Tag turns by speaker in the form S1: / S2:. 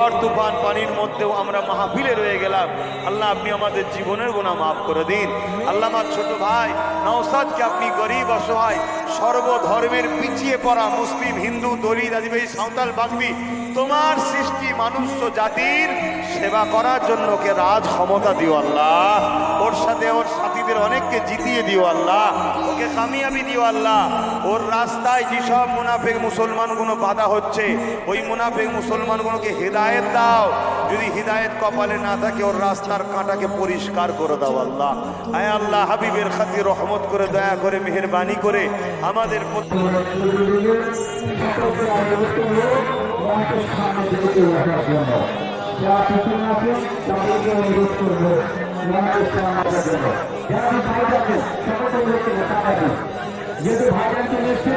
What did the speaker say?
S1: আর তুফান পানির মধ্যেও আমরা মাহফিলে রয়ে গেলাম। আল্লাহ, আপনি আমাদের জীবনের গোনা মাফ করে দিন। আল্লাহ, আমার ছোট ভাই নওসাদকে আপনি গরিব, অসহায় সর্বধর্মের পিছিয়ে পড়া মুসলিম, হিন্দু, দলিত, আদিবাসী, সাঁওতাল, বাগবি, তোমার সৃষ্টি মানুষ জাতির সেবা করার জন্য ওকে রাজ ক্ষমতা দিও আল্লাহ। ওর সাথে ওর সাথীদের অনেককে জিতিয়ে দিও আল্লাহ। ওকে কামিয়াবি দিও আল্লাহ। ওর রাস্তায় যেসব মুনাফেক মুসলমানগুলো বাধা হচ্ছে, ওই মুনাফেক মুসলমানগুলোকে হেদায়েত দাও। যদি হিদায়েত কপালে না থাকে, ওর রাস্তার কাঁটাকে পরিষ্কার করে দাও আল্লাহ। আয় আল্লাহ, হাবিবের খাতির রহমত করে, দয়া করে, মেহেরবানি করে আমাদের
S2: যেহেতু ভাইরাস এসছে